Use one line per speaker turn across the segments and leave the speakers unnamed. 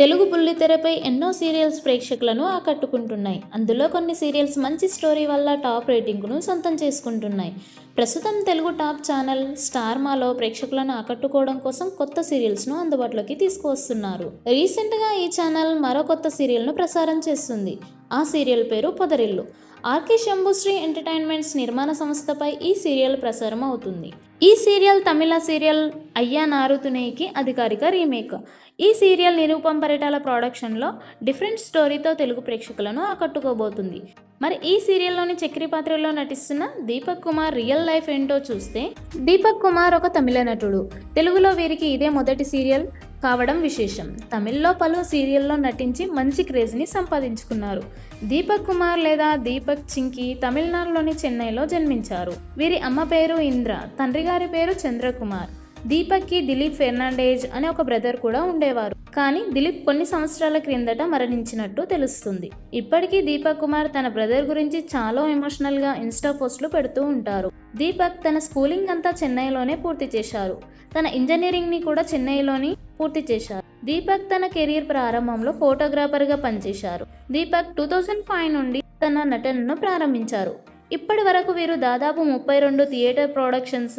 తెలుగు బుల్లితెరపై ఎన్నో సీరియల్స్ ప్రేక్షకులను ఆకట్టుకుంటున్నాయి. అందులో కొన్ని సీరియల్స్ మంచి స్టోరీ వల్ల టాప్ రేటింగ్ను సొంతం చేసుకుంటున్నాయి. ప్రస్తుతం తెలుగు టాప్ ఛానల్ స్టార్ మాలో ప్రేక్షకులను ఆకట్టుకోవడం కోసం కొత్త సీరియల్స్ను అందుబాటులోకి తీసుకువస్తున్నారు. రీసెంట్గా ఈ ఛానల్ మరో కొత్త సీరియల్ను ప్రసారం చేస్తుంది. ఆ సీరియల్ పేరు పొదరిల్లు. ఆర్కే శంభుశ్రీ ఎంటర్టైన్మెంట్స్ నిర్మాణ సంస్థపై ఈ సీరియల్ ప్రసారం అవుతుంది. ఈ సీరియల్ తమిళ సీరియల్ అయ్యా నారుతునేకి అధికారిక రీమేక్. ఈ సీరియల్ నిరూపం పరిటాల ప్రొడక్షన్లో డిఫరెంట్ స్టోరీతో తెలుగు ప్రేక్షకులను ఆకట్టుకోబోతుంది. మరి ఈ సీరియల్లోని చక్రి పాత్రలో నటిస్తున్న దీపక్ కుమార్ రియల్ లైఫ్ ఏంటో చూస్తే దీపక్ కుమార్ ఒక తమిళ నటుడు. తెలుగులో వీరికి ఇదే మొదటి సీరియల్. కావడం విశేషం. తమిళ్ళో పలు సీరియల్లో నటించి మంచి క్రేజ్ని సంపాదించుకున్నారు. దీపక్ కుమార్ లేదా దీపక్ చింకి తమిళనాడులోని చెన్నైలో జన్మించారు. వీరి అమ్మ పేరు ఇంద్ర తండ్రి గారి పేరు చంద్రకుమార్. దీపక్కి దిలీప్ ఫెర్నాండేజ్ అనే ఒక బ్రదర్ కూడా ఉండేవారు. కానీ దిలీప్ కొన్ని సంవత్సరాల క్రిందట మరణించినట్టు తెలుస్తుంది. ఇప్పటికీ దీపక్ కుమార్ తన బ్రదర్ గురించి చాలా ఎమోషనల్గా ఇన్స్టా పోస్టులు పెడుతూ ఉంటారు. దీపక్ తన స్కూలింగ్ అంతా చెన్నైలోనే పూర్తి చేశారు. తన ఇంజనీరింగ్ని కూడా చెన్నైలోని పూర్తి చేశారు. దీపక్ తన కెరీర్ ప్రారంభంలో ఫోటోగ్రాఫర్గా పనిచేశారు. దీపక్ టూ థౌజండ్ ఫైవ్ నుండి తన నటనను ప్రారంభించారు. ఇప్పటి వరకు వీరు దాదాపు ముప్పై రెండు థియేటర్ ప్రొడక్షన్స్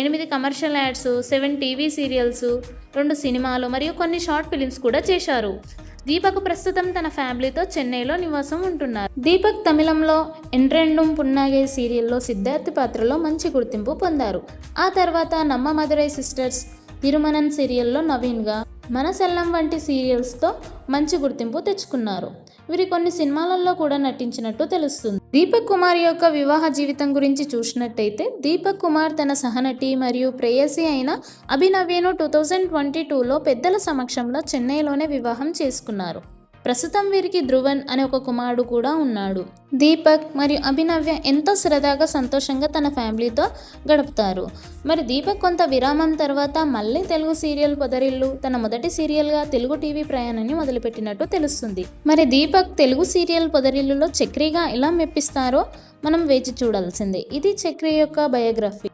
ఎనిమిది commercial ads seven TV serials రెండు సినిమాలు మరియు కొన్ని షార్ట్ ఫిలిమ్స్ కూడా చేశారు. దీపక్ ప్రస్తుతం తన ఫ్యామిలీతో చెన్నైలో నివాసం ఉంటున్నారు. దీపక్ తమిళంలో ఎంట్రెండుం పున్నాగే సీరియల్లో సిద్ధార్థ్ పాత్రలో మంచి గుర్తింపు పొందారు. ఆ తర్వాత నమ్మ మదురై సిస్టర్స్ తిరుమనన్ సీరియల్లో నవీన్గా మనసెల్లం వంటి సీరియల్స్తో మంచి గుర్తింపు తెచ్చుకున్నారు. వీరి కొన్ని సినిమాలలో కూడా నటించినట్టు తెలుస్తుంది. దీపక్ కుమార్ యొక్క వివాహ జీవితం గురించి చూసినట్టయితే దీపక్ కుమార్ తన సహనటి మరియు ప్రేయసి అయిన అభినవ్యను టూ థౌజండ్ ట్వంటీ టూలో పెద్దల సమక్షంలో చెన్నైలోనే వివాహం చేసుకున్నారు. ప్రస్తుతం వీరికి ధ్రువన్ అనే ఒక కుమారుడు కూడా ఉన్నాడు. దీపక్ మరియు అభినవ్య ఎంతో సరదాగా సంతోషంగా తన ఫ్యామిలీతో గడుపుతారు. మరి దీపక్ కొంత విరామం తర్వాత మళ్ళీ తెలుగు సీరియల్ పొదరిల్లు తన మొదటి సీరియల్గా తెలుగు టీవీ ప్రయాణాన్ని మొదలుపెట్టినట్టు తెలుస్తుంది. మరి దీపక్ తెలుగు సీరియల్ పొదరిల్లులో చక్రిగా ఎలా మెప్పిస్తారో మనం వేచి చూడాల్సిందే. ఇది చక్రి యొక్క బయోగ్రఫీ.